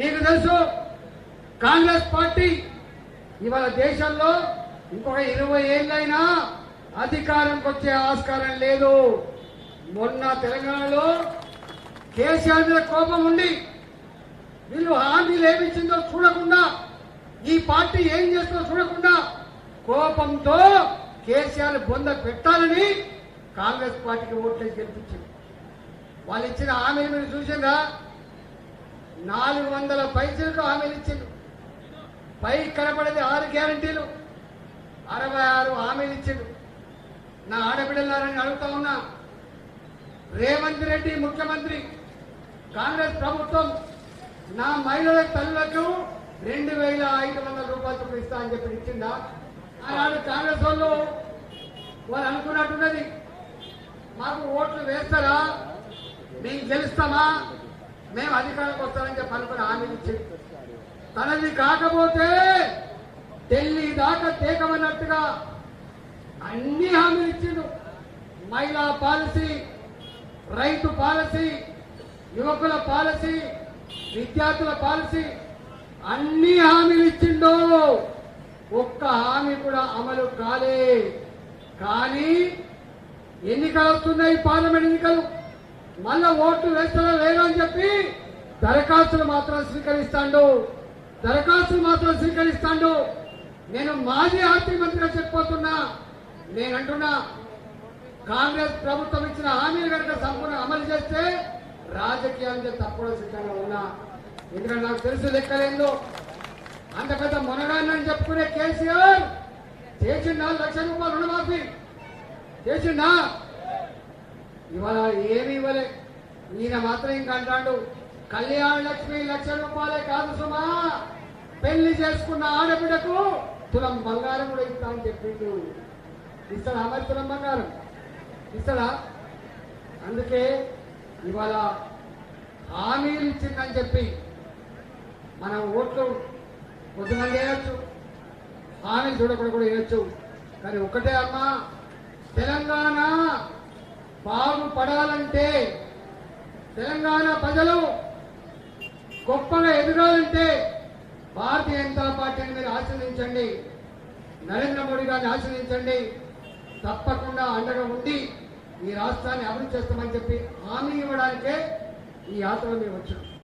మీకు తెలుసు కాంగ్రెస్ పార్టీ ఇవాళ దేశంలో ఇంకొక ఇరవై ఏళ్ళైనా అధికారంకి వచ్చే ఆస్కారం లేదు. మొన్న తెలంగాణలో కేసీఆర్ మీద కోపం ఉండి వీళ్ళు హామీలు ఏమిచ్చిందో చూడకుండా ఈ పార్టీ ఏం చేస్తుందో చూడకుండా కోపంతో కేసీఆర్ బొంద పెట్టాలని కాంగ్రెస్ పార్టీకి ఓట్లేసి గెలిపించింది. వాళ్ళు ఇచ్చిన హామీలు మీరు చూసిందా? నాలుగు వందల పైసలకు హామీలు ఇచ్చిండు పై కనపడేది ఆరు గ్యారంటీలు. అరవై ఆరు హామీలు ఇచ్చిండు నా ఆడబిడ్డలారని అడుగుతా ఉన్నా రేవంత్ రెడ్డి ముఖ్యమంత్రి కాంగ్రెస్ ప్రభుత్వం నా మహిళల తల్లులకు రెండు వేల ఐదు వందల రూపాయలు చొప్పున ఇస్తా అని చెప్పి ఇచ్చిందా? ఆనాడు కాంగ్రెస్ వాళ్ళు వాళ్ళు అనుకున్నట్టున్నది. మాకు ఓట్లు వేస్తారా? మేము గెలుస్తామా? మేము అధికారంకి వస్తామని చెప్పి అనుకుని హామీలు ఇచ్చింది తనది కాకపోతే ఢిల్లీ దాకా తేకమన్నట్టుగా అన్ని హామీలు ఇచ్చిండు. మహిళా పాలసీ రైతు పాలసీ యువకుల పాలసీ విద్యార్థుల పాలసీ అన్ని హామీలు ఇచ్చిండు. ఒక్క హామీ కూడా అమలు కాలే. కానీ ఎన్నికలు వస్తున్నాయి పార్లమెంట్ ఎన్నికలు. మళ్ళా ఓట్లు వేస్తారో లేదో అని చెప్పి దరఖాస్తులు మాత్రం స్వీకరిస్తాడు. దరఖాస్తులు మాత్రం స్వీకరిస్తాడు. నేను మాజీ ఆర్థిక మంత్రిగా చెప్పిపోతున్నా నేను అంటున్నా కాంగ్రెస్ ప్రభుత్వం ఇచ్చిన హామీలు కనుక సంపూర్ణ అమలు చేస్తే రాజకీయాలు తప్పుడు సిద్ధంగా ఉన్నా. ఎందుకంటే నాకు తెలుసు లెక్కలేదు. అంత పెద్ద మునగాన్ని చెప్పుకునే కేసీఆర్ చేసిండా లక్ష రూపాయలు రుణమాఫీ? చేసిండా ఇవాళ ఏమి ఇవ్వలే. ఈయన మాత్రం ఇంకా అంటాడు కళ్యాణ లక్ష్మి లక్ష రూపాయలే కాదు సుమా. పెళ్ళి చేసుకున్న ఆడబిడ్డకు తులం బంగారం కూడా ఇస్తా అని చెప్పిండు. ఇస్తాడా మరి తులం బంగారం? ఇస్తాడా? అందుకే ఇవాళ హామీలు ఇచ్చిందని చెప్పి మన ఓట్లు కొద్దిమంది వేయచ్చు. హామీలు చూడకుండా కూడా వేయచ్చు. కానీ ఒకటే అమ్మా తెలంగాణ బాగుపడాలంటే తెలంగాణ ప్రజలు గొప్పగా ఎదగాలంటే భారతీయ జనతా పార్టీని మీరు ఆశ్రయించండి. నరేంద్ర మోడీ గారిని ఆశ్రయించండి. తప్పకుండా అండగా ఉండి ఈ రాష్ట్రాన్ని అభివృద్ధి చేస్తామని చెప్పి హామీ ఇవ్వడానికే ఈ యాత్ర మేము వచ్చాం.